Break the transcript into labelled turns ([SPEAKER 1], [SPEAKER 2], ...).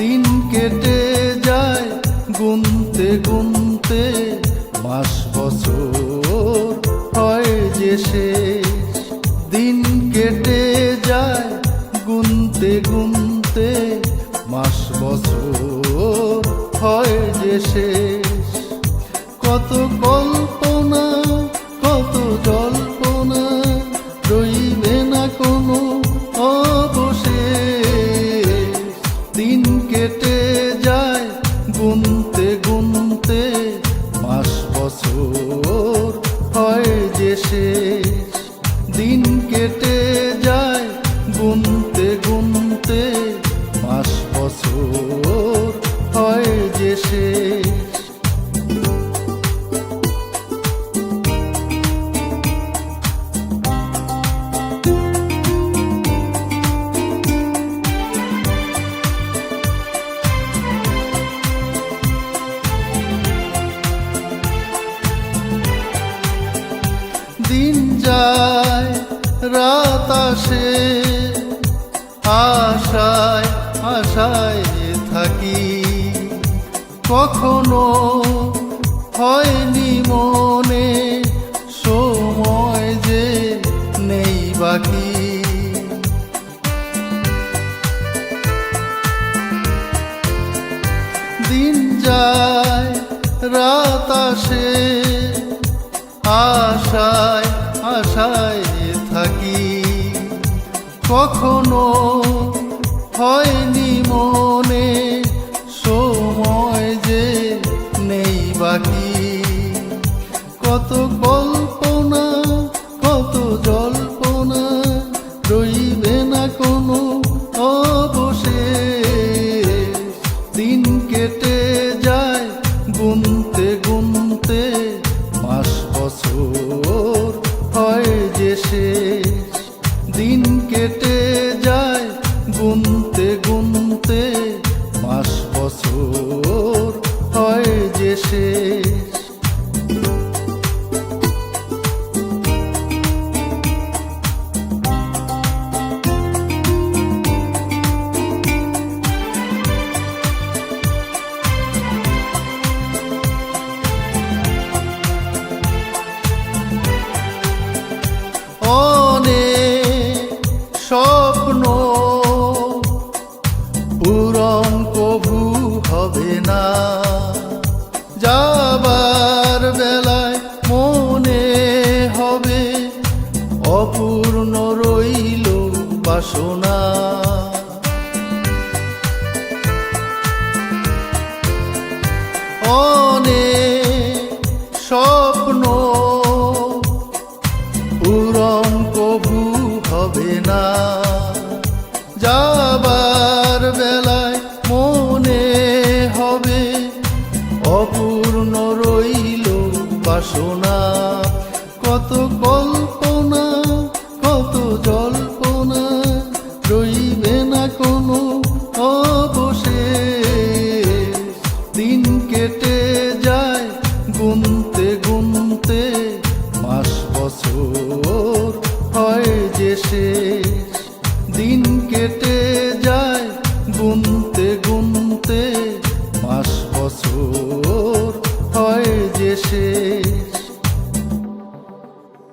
[SPEAKER 1] দিন কেটে যায় গুনতে গুনতে, মাস, বছর হয় যে শেষ। দিন কেটে যায় গুনতে গুনতে, মাস, বছর হয় যে শেষ। কত কল্পনা শেষ। দিন কেটে যায় গুনতে গুনতে মাস বছর হয় যে শেষ। দিন যায়, রাত আসে, আশায় আশায় থাকি। কখনো হয়নি মনে সময় যে নেই বাকি। দিন যায়, রাত আসে আশায় আশায় থাকি। কখনো হয়নি মনে সময় যে নেই বাকি। কত কল্পনা, কত জল্পনা রইবে না কোনো অবশেষ। দিন কেটে যায় গুনতে শেষ। দিন কেটে যায় গুনতে গুনতে মাস বছর হয় যে শেষ। বেলায় মনে হবে। অপূর্ণ রইল বাসনা অনেক স্বপ্ন পূরণ কবু হবে না। যাবার বেলায় কল্পনা, কত জল্পনা, রইবে না কোনো অবশেষ। দিন কেটে যায় গুনতে গুনতে, মাস, বছর হয় যে শেষ। দিন কেটে যায় গুনতে গুনতে, মাস, বছর হয় যে শেষ।